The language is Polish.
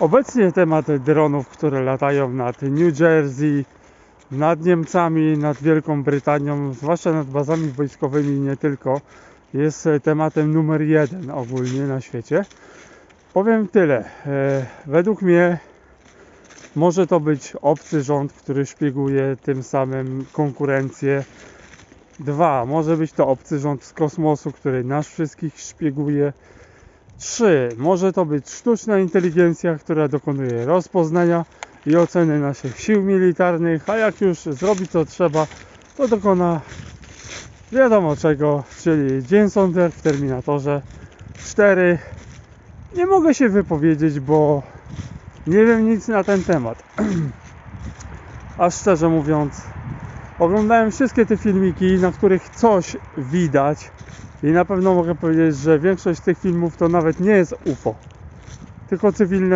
Obecnie temat dronów, które latają nad New Jersey, nad Niemcami, nad Wielką Brytanią, zwłaszcza nad bazami wojskowymi nie tylko, jest tematem numer jeden ogólnie na świecie. Powiem tyle. E, Według mnie może to być obcy rząd, który szpieguje tym samym konkurencję. Dwa, może być to obcy rząd z kosmosu, który nas wszystkich szpieguje. Trzy, może to być sztuczna inteligencja, która dokonuje rozpoznania i oceny naszych sił militarnych, a jak już zrobi co trzeba, to dokona wiadomo czego, czyli Dzień Sonder w Terminatorze 4. Nie mogę się wypowiedzieć, bo nie wiem nic na ten temat. A szczerze mówiąc, oglądałem wszystkie te filmiki, na których coś widać i na pewno mogę powiedzieć, że większość tych filmów to nawet nie jest UFO, tylko cywilne